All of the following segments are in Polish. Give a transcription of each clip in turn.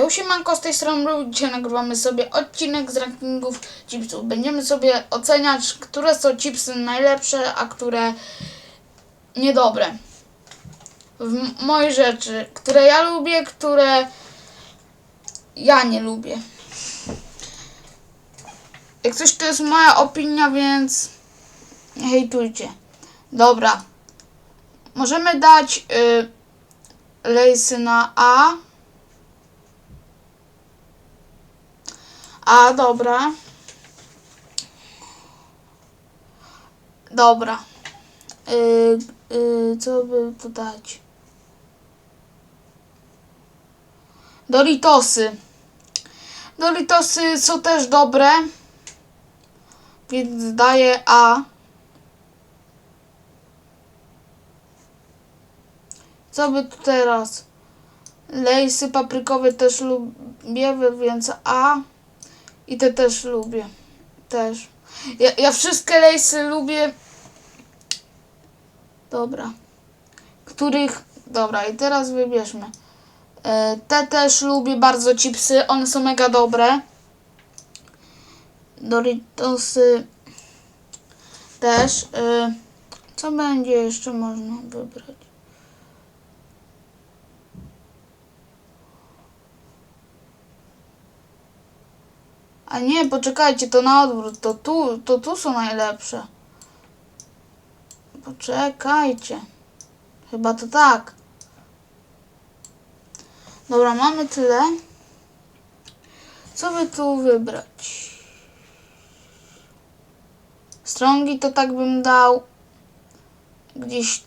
Yo, siemanko, z tej strony. Dzisiaj nagrywamy sobie odcinek z rankingów chipsów. Będziemy sobie oceniać, które są chipsy najlepsze, a które niedobre. W m- mojej rzeczy, które ja lubię, które ja nie lubię. Jak coś to jest moja opinia, więc nie hejtujcie. Dobra. Możemy dać y, lejsy na A. A, dobra. Dobra. Y, y, co by tu dać? Doritosy. Doritosy są też dobre. Więc daję A. Co by tu teraz? Lejsy paprykowe też lubię, więc A. I te też lubię. Też. Ja, ja wszystkie lejsy lubię. Dobra. Których. Dobra, i teraz wybierzmy. E, te też lubię bardzo chipsy. One są mega dobre. Doritosy też. E, co będzie jeszcze można wybrać? A nie, poczekajcie, to na odwrót. To tu, to tu są najlepsze. Poczekajcie. Chyba to tak. Dobra, mamy tyle. Co by tu wybrać? Strągi to tak bym dał gdzieś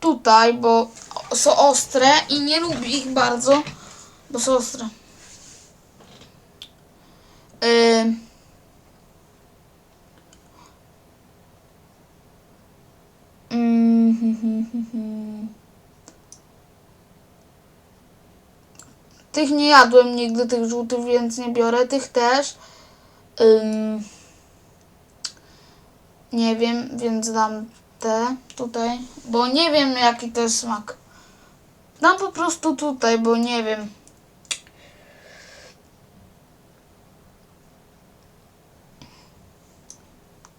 tutaj, bo są ostre i nie lubię ich bardzo, bo są ostre. Tych nie jadłem nigdy, tych żółtych, więc nie biorę. Tych też. Ym. Nie wiem, więc dam te tutaj, bo nie wiem jaki to jest smak. Dam po prostu tutaj, bo nie wiem.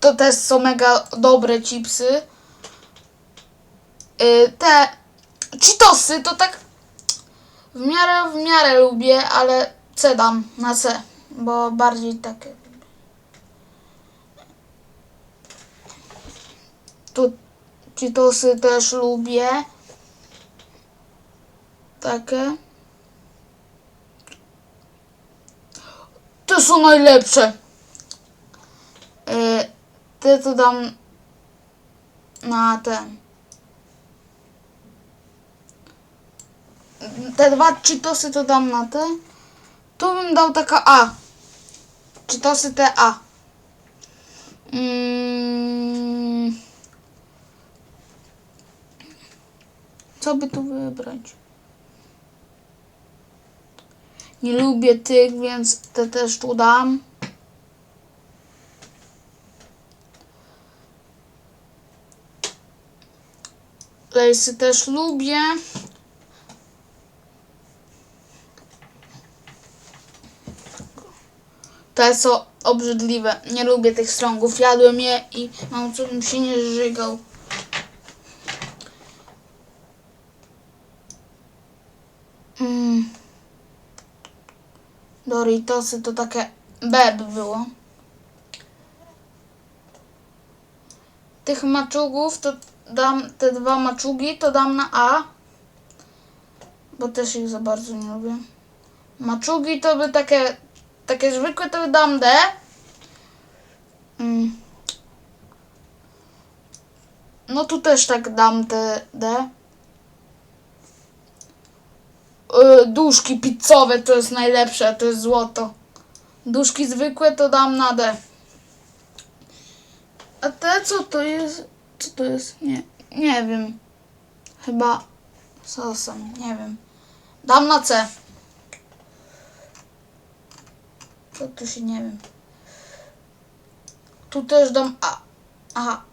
To też są mega dobre chipsy. Y, te Cheetosy to tak w miarę, w miarę lubię, ale C dam na C, bo bardziej takie. Tu Cheetosy też lubię. Takie. Te są najlepsze. Y, Te to dam na ten. Te dwa Cheetosy to dam na te. Tu bym dał taka A. Cheetosy te A. Mm. Co by tu wybrać? Nie lubię tych, więc te też tu dam. Lejsy też lubię. Te są obrzydliwe. Nie lubię tych strągów. Jadłem je i mam co bym się nie żygał. Mm. Doritosy to takie B by było. Tych maczugów to dam, te dwa maczugi to dam na A. Bo też ich za bardzo nie lubię. Maczugi to by takie, takie zwykłe to by dam D. Mm. No tu też tak dam te D. Yy, duszki pizzowe to jest najlepsze, to jest złoto. Duszki zwykłe to dam na D. A te co to jest? Co to jest? Nie, nie wiem. Chyba sosem, nie wiem. Dam na C. Co tu się nie wiem. Tu też dam A. Aha.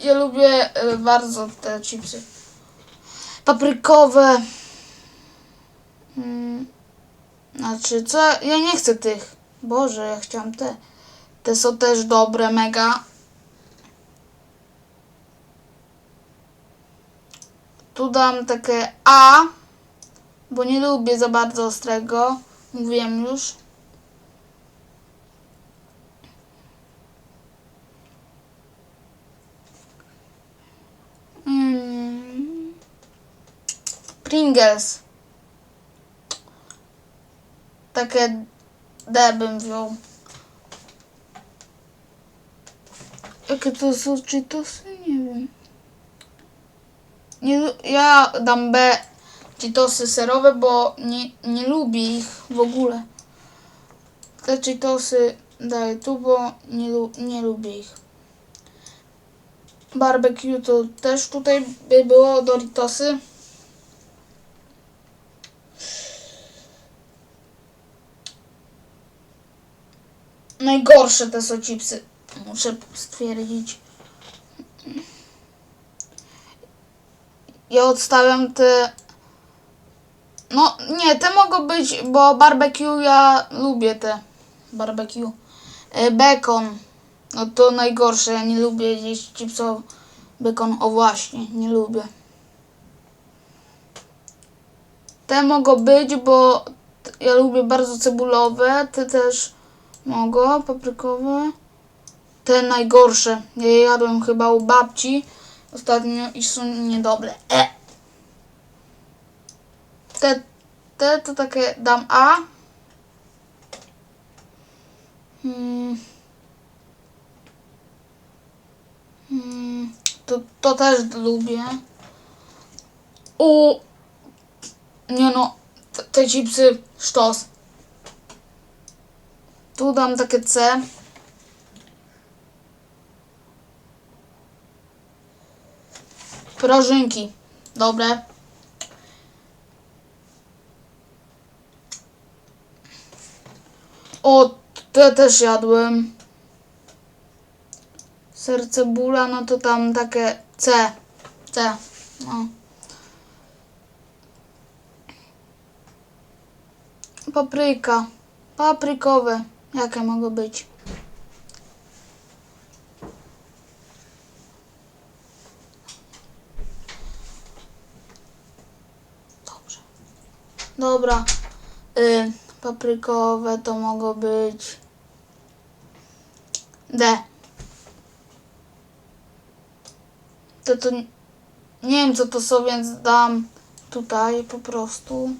Ja lubię y, bardzo te chipsy. Paprykowe. Mm, znaczy, co? Ja nie chcę tych. Boże, ja chciałam te. Te są też dobre, mega. Tu dam takie A, bo nie lubię za bardzo ostrego. Mówiłem już. Mm. Pringles. Takie D bym wziął. Jakie to są Cheetosy? Nie wiem. Nie, ja dam B Cheetosy serowe, bo nie, nie lubię ich w ogóle. Te Cheetosy daję tu, bo nie, nie lubię ich. Barbecue to też tutaj by było Doritosy. Najgorsze te są chipsy. Muszę stwierdzić. Ja odstawiam te. No nie, te mogą być, bo barbecue ja lubię te. Barbecue. E, Bacon. No to najgorsze, ja nie lubię jeść chipsów. Bacon, o właśnie, nie lubię. Te mogą być, bo ja lubię bardzo cebulowe. Te też mogą, paprykowe. Te najgorsze. Ja je jadłem chyba u babci ostatnio i są niedobre. E. Te, te to takie dam A. Hmm. Hmm. To, to też lubię. U. Nie no, te, te chipsy sztos. Tu dam takie C. Prażynki. Dobre. O, te też jadłem. Serce bóla, no to tam takie C. C. No. Papryka. Paprykowe. Jakie mogą być? Dobra. Y, paprykowe to mogą być D. To to nie wiem co to są, więc dam tutaj po prostu.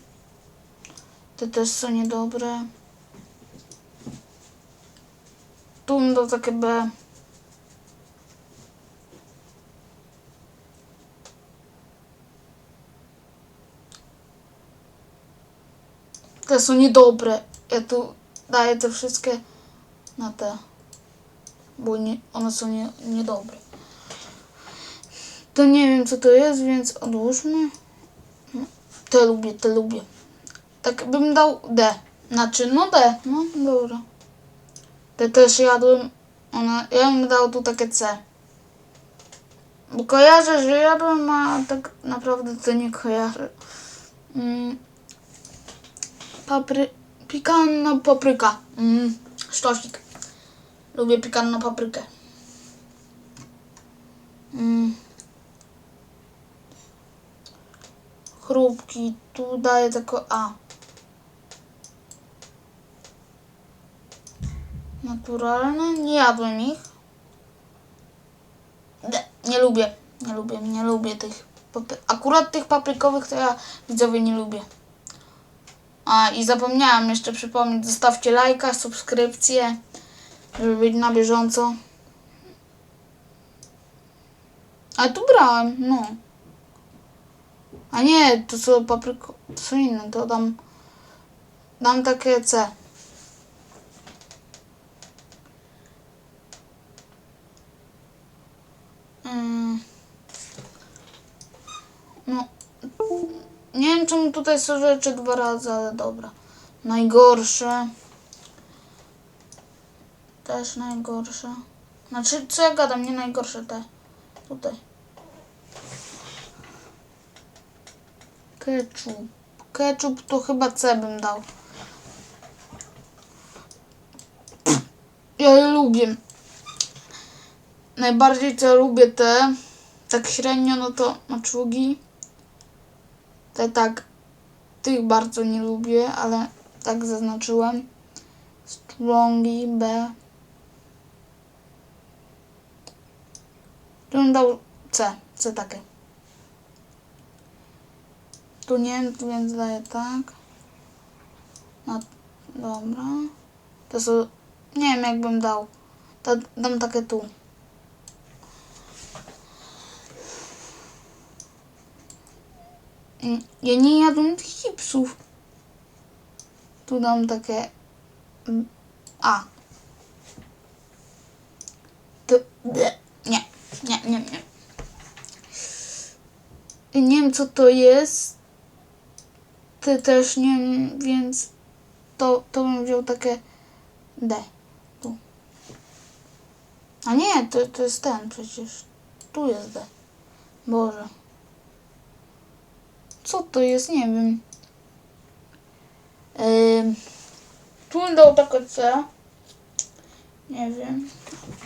Te też są niedobre. Tu bym takie B. Te są niedobre. Ja tu daję te wszystkie na te. Bo nie, one są nie, niedobre. To nie wiem co to jest, więc odłóżmy. Te lubię, te lubię. Tak bym dał D. Znaczy, no D. No dobra. Te też jadłem. One, ja bym dał tu takie C. Bo kojarzę, że jadłem, a tak naprawdę to nie kojarzę. Mm. Papry... Pikanna papryka. Mm. Sztosik. Lubię pikanną paprykę. Mm. Chrupki. Tu daję tylko A. Naturalne. Nie jadłem ich. D. Nie lubię. Nie lubię. Nie lubię tych. Akurat tych paprykowych to ja widzowie nie lubię. A i zapomniałam jeszcze przypomnieć, zostawcie lajka, subskrypcję, żeby być na bieżąco. A tu brałem, no. A nie, to są papryko, to są inne, to dam, dam takie C. Mm. No, nie wiem czemu tutaj są rzeczy dwa razy, ale dobra. Najgorsze. Też najgorsze. Znaczy, co ja gadam, nie najgorsze te. Tutaj. Ketchup. Ketchup to chyba C bym dał. Ja je lubię. Najbardziej co lubię te, tak średnio, no to maczugi. Te tak, tych bardzo nie lubię, ale tak zaznaczyłem. Strongi B. Tu dał C, C takie. Tu nie więc daję tak. No, dobra. To są, nie wiem jakbym dał. Da, dam takie tu. Ja nie jadłem tych chipsów. Tu dam takie mm, A. To, nie, nie, nie, nie. Nie wiem co to jest. Ty też nie wiem, więc to, to bym wziął takie D. Tu. A nie, to, to jest ten przecież. Tu jest D. Boże. Co to jest? Nie wiem. Ym, tu dał takie C. Nie wiem.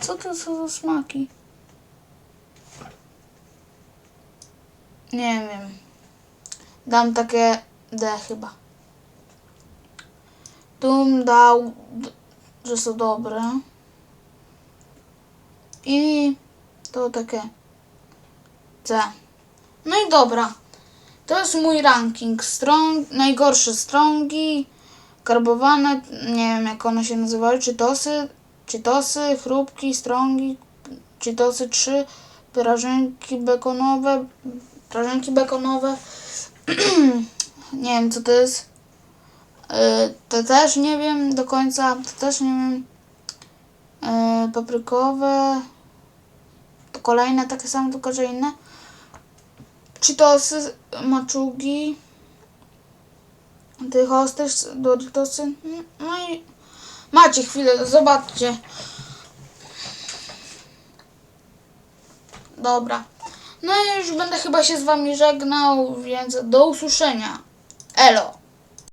Co to są za smaki? Nie wiem. Dam takie D chyba. Tu bym dał, że są dobre. I to takie C. No i dobra. To jest mój ranking. Strong, najgorsze strongi, karbowane, nie wiem jak one się nazywały, czytosy, czytosy, chrupki, strongi, czytosy 3, prażynki bekonowe, prażynki bekonowe. nie wiem co to jest. Yy, to też nie wiem do końca, to też nie wiem. Yy, paprykowe. To kolejne takie same, tylko że inne. Cheetosy, maczugi. Tych też Doritosy. No i macie chwilę, zobaczcie. Dobra. No i już będę chyba się z wami żegnał, więc do usłyszenia. Elo.